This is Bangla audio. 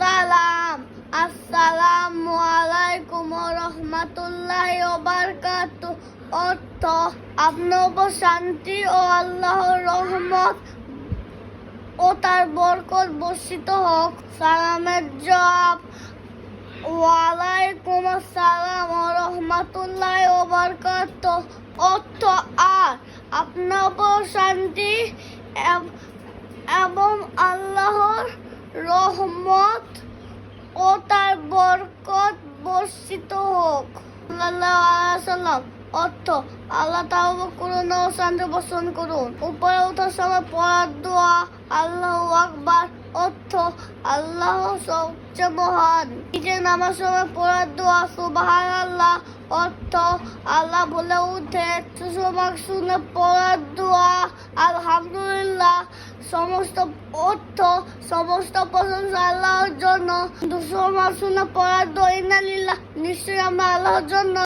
সালাম আসসালামু আলাইকুম রহমতুল্লাহ ওবারকাত অর্থ আপনার শান্তি ও আল্লাহর রহমত ও তার বরকত বর্ষিত হোক। সালামের জবাব, ওয়ালাইকুম আসসালাম রহমতুল্লাহ ও বরকত। অর্থ, আর আপনার উপর শান্তি এবং আল্লাহর রহমত হোক অর্থ, আল্লাহ করুন ও শান্তি করুন। উপরে ওঠার সময় পড়ার দোয়া, আল্লাহু আকবার, অর্থ, আল্লাহ সবচেয়ে মহান। নিজে নামার সময় পড়ার দোয়া আল্লাহ অর্থ, আল্লাহ বলে উঠে সুষমাক শুনে পড়ার দোয়া, আলহামদুলিল্লাহ। সমস্ত অর্থ, সমস্ত প্রশংসা আল্লাহর জন্য। দুশো মাসুনা পড়ার দোয়া ইন্নালিল্লাহ, নিশ্চয়ই আমরা আল্লাহর জন্য